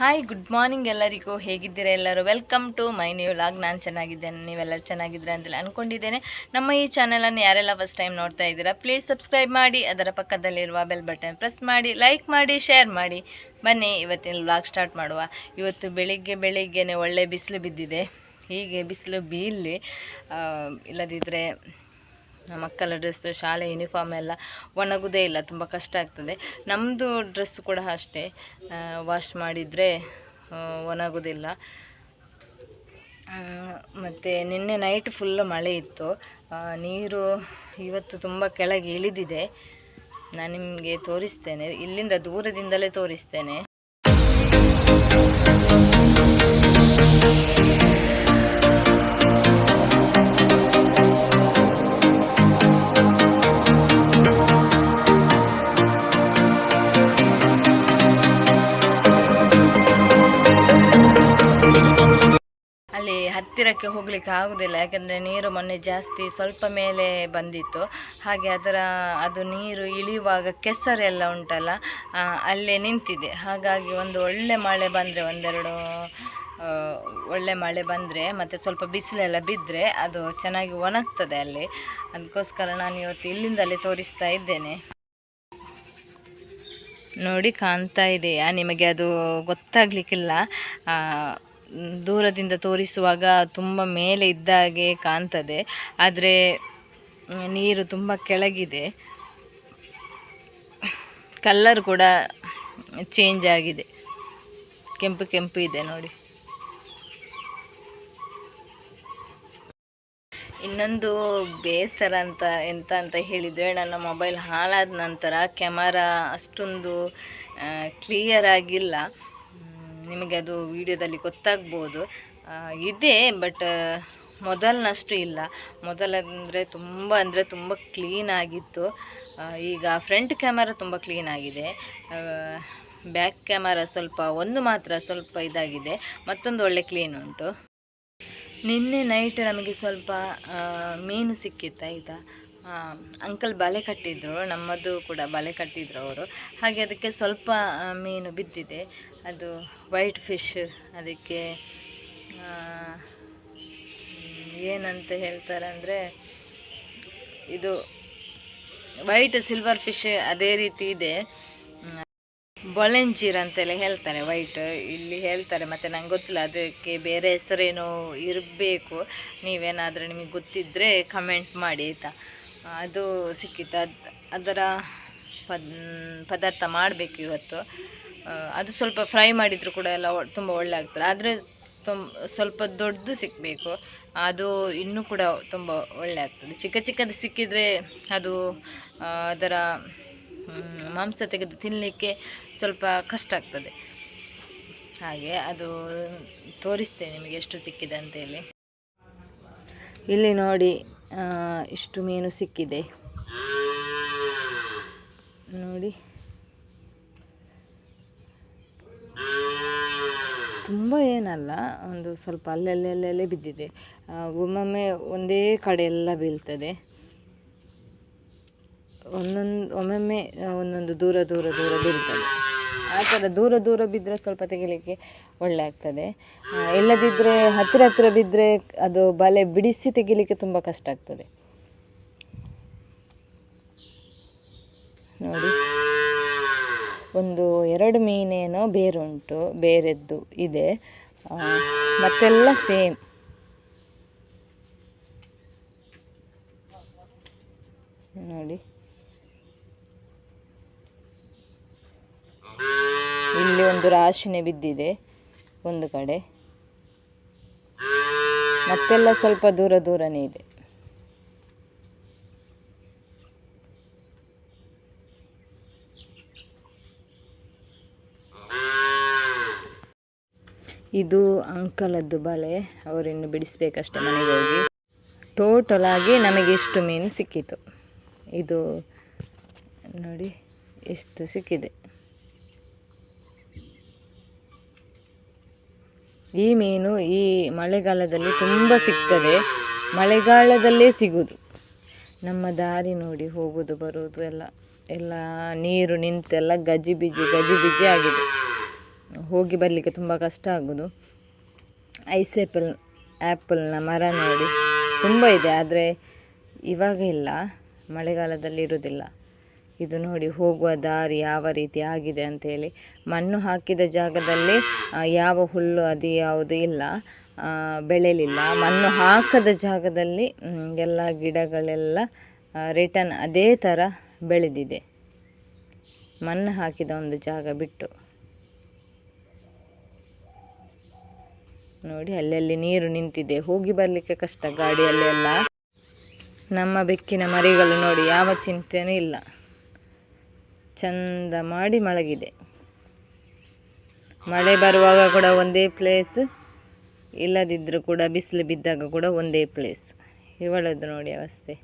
Hi good morning ಎಲ್ಲರಿಗೂ. ಹೇಗಿದ್ದೀರಾ ಎಲ್ಲರೂ? Welcome to my new vlog ನಾನು ಚೆನ್ನಾಗಿದ್ದೇನೆ. ನೀವೆಲ್ಲರೂ ಚೆನ್ನಾಗಿದ್ದೀರಾ ಅಂತೇಳಿ ಅಂದ್ಕೊಂಡಿದ್ದೇನೆ ನಮ್ಮ ಈ ಚಾನಲನ್ನು ಯಾರೆಲ್ಲ ಫಸ್ಟ್ ಟೈಮ್ ನೋಡ್ತಾ ಇದ್ದೀರಾ ಪ್ಲೀಸ್ ಸಬ್ಸ್ಕ್ರೈಬ್ ಮಾಡಿ ಅದರ ಪಕ್ಕದಲ್ಲಿರುವ ಬೆಲ್ ಬಟನ್ ಪ್ರೆಸ್ ಮಾಡಿ ಲೈಕ್ ಮಾಡಿ ಶೇರ್ ಮಾಡಿ. ಬನ್ನಿ ಇವತ್ತಿನ ವ್ಲಾಗ್ ಸ್ಟಾರ್ಟ್ ಮಾಡುವ. ಇವತ್ತು ಬೆಳಿಗ್ಗೆ ಬೆಳಿಗ್ಗೆನೇ ಒಳ್ಳೆ ಬಿಸಿಲು ಬಿದ್ದಿದೆ. ಹೀಗೆ ಬಿಸಿಲು ಬೀಳಲಿ. ಆ, ಇಲ್ಲದಿದ್ದರೆ ಮಕ್ಕಳ ಡ್ರೆಸ್ ಶಾಲೆ ಯೂನಿಫಾರ್ಮ್ ಎಲ್ಲ ಒಣಗೋದೇ ಇಲ್ಲ, ತುಂಬ ಕಷ್ಟ ಆಗ್ತದೆ. ನಮ್ಮದು ಡ್ರೆಸ್ ಕೂಡ ಅಷ್ಟೇ. ವಾಶ್ ಮಾಡಿದರೆ ಒಣಗೋದಿಲ್ಲ. ಮತ್ತು ನಿನ್ನೆ ನೈಟ್ ಫುಲ್ ಮಳೆ ಇತ್ತು. ನೀರು ಇವತ್ತು ತುಂಬ ಕೆಳಗೆ ಇಳಿದಿದೆ. ನಾನು ನಿಮಗೆ ತೋರಿಸ್ತೇನೆ. ಇಲ್ಲಿಂದ ದೂರದಿಂದಲೇ ತೋರಿಸ್ತೇನೆ. ಹತ್ತಿರಕ್ಕೆ ಹೋಗ್ಲಿಕ್ಕೆ ಆಗೋದಿಲ್ಲ. ಯಾಕೆಂದರೆ ನೀರು ಮೊನ್ನೆ ಜಾಸ್ತಿ ಸ್ವಲ್ಪ ಮೇಲೆ ಬಂದಿತ್ತು. ಹಾಗೆ ಅದರ, ಅದು ನೀರು ಇಳಿಯುವಾಗ ಕೆಸರೆಲ್ಲ ಉಂಟಲ್ಲ ಅಲ್ಲೇ ನಿಂತಿದೆ. ಹಾಗಾಗಿ ಒಂದು ಒಳ್ಳೆ ಮಳೆ ಬಂದರೆ ಒಂದೆರಡು ಒಳ್ಳೆ ಮಳೆ ಬಂದರೆ ಮತ್ತು ಸ್ವಲ್ಪ ಬಿಸಿಲೆಲ್ಲ ಬಿದ್ದರೆ ಅದು ಚೆನ್ನಾಗಿ ಒಣಗ್ತದೆ ಅಲ್ಲಿ. ಅದಕ್ಕೋಸ್ಕರ ನಾನು ಇವತ್ತು ಇಲ್ಲಿಂದಲೇ ತೋರಿಸ್ತಾ ಇದ್ದೇನೆ. ನೋಡಿ ಕಾಣ್ತಾ ಇದೆಯಾ? ನಿಮಗೆ ಅದು ಗೊತ್ತಾಗಲಿಕ್ಕಿಲ್ಲ. ದೂರದಿಂದ ತೋರಿಸುವಾಗ ತುಂಬ ಮೇಲೆ ಇದ್ದ ಹಾಗೆ ಕಾಣ್ತದೆ. ಆದರೆ, ನೀರು ತುಂಬ ಕೆಳಗಿದೆ. ಕಲ್ಲರ್ ಕೂಡ ಚೇಂಜ್ ಆಗಿದೆ. ಕೆಂಪು ಕೆಂಪು ಇದೆ ನೋಡಿ. ಇನ್ನೊಂದು ಬೇಸರ ಅಂತ, ಎಂತ ಅಂತ ಹೇಳಿದರೆ, ನನ್ನ ಮೊಬೈಲ್ ಹಾಳಾದ ನಂತರ ಕ್ಯಾಮರಾ ಅಷ್ಟೊಂದು ಕ್ಲಿಯರ್ ಆಗಿಲ್ಲ. ನಿಮಗೆ ಅದು ವಿಡಿಯೋದಲ್ಲಿ ಗೊತ್ತಾಗ್ಬೋದು. ಇದೆ ಬಟ್ ಮೊದಲಿನಷ್ಟು ಇಲ್ಲ. ಮೊದಲಂದರೆ ತುಂಬ ಅಂದರೆ ತುಂಬ ಕ್ಲೀನ್ ಆಗಿತ್ತು. ಈಗ ಫ್ರಂಟ್ ಕ್ಯಾಮರಾ ತುಂಬ ಕ್ಲೀನ್ ಆಗಿದೆ. ಬ್ಯಾಕ್ ಕ್ಯಾಮರಾ ಸ್ವಲ್ಪ, ಒಂದು ಮಾತ್ರ ಸ್ವಲ್ಪ ಇದಾಗಿದೆ. ಮತ್ತೊಂದು ಒಳ್ಳೆ ಕ್ಲೀನ್ ಉಂಟು. ನಿನ್ನೆ ನೈಟ್ ನಮಗೆ ಸ್ವಲ್ಪ ಮೀನು ಸಿಕ್ಕಿತ್ತು, ಆಯಿತಾ? ಅಂಕಲ್ ಬಲೆ ಕಟ್ಟಿದ್ರು, ನಮ್ಮದು ಕೂಡ ಬಲೆ ಕಟ್ಟಿದ್ರು ಅವರು. ಹಾಗೆ ಅದಕ್ಕೆ ಸ್ವಲ್ಪ ಮೀನು ಬಿದ್ದಿದೆ. ಅದು ವೈಟ್ ಫಿಶ್, ಅದಕ್ಕೆ ಏನಂತ ಹೇಳ್ತಾರೆ ಅಂದರೆ, ಇದು ವೈಟ್ ಸಿಲ್ವರ್ ಫಿಶ್ ಅದೇ ರೀತಿ ಇದೆ. ಬೊಳೆಂಜೀರ್ ಅಂತೆಲ್ಲ ಹೇಳ್ತಾರೆ, ವೈಟ್. ಇಲ್ಲಿ ಹೇಳ್ತಾರೆ, ಮತ್ತು ನಂಗೆ ಗೊತ್ತಿಲ್ಲ, ಅದಕ್ಕೆ ಬೇರೆ ಹೆಸರೇನೋ ಇರಬೇಕು. ನೀವೇನಾದರೂ ನಿಮಗೆ ಗೊತ್ತಿದ್ದರೆ ಕಮೆಂಟ್ ಮಾಡಿ ಆಯಿತಾ? ಅದು ಸಿಕ್ಕಿತ್ತು. ಅದು ಅದರ ಪದ್, ಪದಾರ್ಥ ಮಾಡಬೇಕು ಇವತ್ತು. ಅದು ಸ್ವಲ್ಪ ಫ್ರೈ ಮಾಡಿದರೂ ಕೂಡ ಎಲ್ಲ ತುಂಬ ಒಳ್ಳೆ ಆಗ್ತದೆ. ಆದರೆ ತುಂಬ ಸ್ವಲ್ಪ ದೊಡ್ಡದು ಸಿಕ್ಕಬೇಕು ಅದು ಇನ್ನೂ ಕೂಡ ತುಂಬ ಒಳ್ಳೆ ಆಗ್ತದೆ. ಚಿಕ್ಕ ಚಿಕ್ಕದು ಸಿಕ್ಕಿದರೆ ಅದು ಅದರ ಮಾಂಸ ತೆಗೆದು ತಿನ್ನಲಿಕ್ಕೆ ಸ್ವಲ್ಪ ಕಷ್ಟ ಆಗ್ತದೆ. ಹಾಗೆ ಅದು ತೋರಿಸ್ತೇನೆ ನಿಮಗೆ ಎಷ್ಟು ಸಿಕ್ಕಿದೆ ಅಂತೇಳಿ. ಇಲ್ಲಿ ನೋಡಿ ಇಷ್ಟು ಮೀನು ಸಿಕ್ಕಿದೆ. ನೋಡಿ. ತುಂಬ ಏನಲ್ಲ, ಒಂದು ಸ್ವಲ್ಪ ಅಲ್ಲಲ್ಲಲ್ಲೇ ಬಿದ್ದಿದೆ. ಒಮ್ಮೊಮ್ಮೆ ಒಂದೇ ಕಡೆ ಎಲ್ಲ ಬೀಳ್ತದೆ. ಒಂದೊಂದು, ಒಮ್ಮೊಮ್ಮೆ ಒಂದೊಂದು ದೂರ ದೂರ ದೂರ ಬೀಳ್ತದೆ. ಆ ಥರ ದೂರ ದೂರ ಬಿದ್ದರೆ ಸ್ವಲ್ಪ ತೆಗಿಲಿಕ್ಕೆ ಒಳ್ಳೆ ಆಗ್ತದೆ. ಇಲ್ಲದಿದ್ದರೆ ಹತ್ತಿರ ಹತ್ತಿರ ಬಿದ್ದರೆ ಅದು ಬಲೆ ಬಿಡಿಸಿ ತೆಗಿಲಿಕ್ಕೆ ತುಂಬ ಕಷ್ಟ ಆಗ್ತದೆ. ನೋಡಿ. ಒಂದು ಎರಡು ಮೀನೇನೋ ಬೇರುಂಟು, ಬೇರೆದ್ದು ಇದೆ. ಮತ್ತೆಲ್ಲ ಸೇಮ್. ನೋಡಿ. ಇಲ್ಲಿ ಒಂದು ರಾಶಿನೇ ಬಿದ್ದಿದೆ ಒಂದು ಕಡೆ. ಮತ್ತೆಲ್ಲ ಸ್ವಲ್ಪ ದೂರ ದೂರನೇ ಇದೆ. ಇದು ಅಂಕಲದ್ದು ಬಲೆ ಅವರಿನ್ನು ಬಿಡಿಸ್ಬೇಕಷ್ಟೆ ಮನೆಗೆ ಹೋಗಿ. ಟೋಟಲ್ ಆಗಿ ನಮಗೆ ಇಷ್ಟು ಮೀನು ಸಿಕ್ಕಿತು. ಇದು ನೋಡಿ ಇಷ್ಟು ಸಿಕ್ಕಿದೆ. ಈ ಮೀನು ಈ ಮಳೆಗಾಲದಲ್ಲಿ ತುಂಬ ಸಿಗ್ತದೆ. ಮಳೆಗಾಲದಲ್ಲೇ ಸಿಗುವುದು ನಮ್ಮ ದಾರಿ ನೋಡಿ ಹೋಗೋದು ಬರುವುದು ಎಲ್ಲ ಎಲ್ಲ ನೀರು ನಿಂತೆಲ್ಲ ಗಜಿಬಿಜಿ ಗಜಿಬಿಜಿ ಆಗಿದೆ. ಹೋಗಿ ಬರಲಿಕ್ಕೆ ತುಂಬ ಕಷ್ಟ ಆಗೋದು. ಐಸ್ ಆ್ಯಪಲ್ ಆ್ಯಪಲ್ನ ಮರ ನೋಡಿ ತುಂಬ ಇದೆ, ಆದರೆ ಇವಾಗ ಇಲ್ಲ, ಮಳೆಗಾಲದಲ್ಲಿ ಇರೋದಿಲ್ಲ. ಇದು ನೋಡಿ ಹೋಗುವ ದಾರಿ ಯಾವ ರೀತಿ ಆಗಿದೆ ಅಂತೇಳಿ ಮಣ್ಣು ಹಾಕಿದ ಜಾಗದಲ್ಲಿ ಯಾವ ಹುಲ್ಲು ಅದು ಯಾವುದು ಇಲ್ಲ ಬೆಳೆಯಲಿಲ್ಲ. ಮಣ್ಣು ಹಾಕದ ಜಾಗದಲ್ಲಿ ಎಲ್ಲ ಗಿಡಗಳೆಲ್ಲ ರಿಟರ್ನ್ ಅದೇ ಥರ ಬೆಳೆದಿದೆ. ಮಣ್ಣು ಹಾಕಿದ ಒಂದು ಜಾಗ ಬಿಟ್ಟು. ನೋಡಿ, ಅಲ್ಲಲ್ಲಿ ನೀರು ನಿಂತಿದೆ. ಹೋಗಿ ಬರಲಿಕ್ಕೆ ಕಷ್ಟ ಗಾಡಿಯಲ್ಲೆಲ್ಲ. ನಮ್ಮ ಬೆಕ್ಕಿನ ಮರಿಗಳು ನೋಡಿ, ಯಾವ ಚಿಂತೆನೂ ಇಲ್ಲ. ಚಂದ ಮಾಡಿ ಮಳಗಿದೆ ಮಳೆ ಬರುವಾಗ ಕೂಡ ಒಂದೇ ಪ್ಲೇಸ್ ಇಲ್ಲದಿದ್ದರೂ ಕೂಡ, ಬಿಸಿಲು ಬಿದ್ದಾಗ ಕೂಡ ಒಂದೇ ಪ್ಲೇಸ್ ಇವಳದ್ದು ನೋಡಿ ಅವಸ್ಥೆ.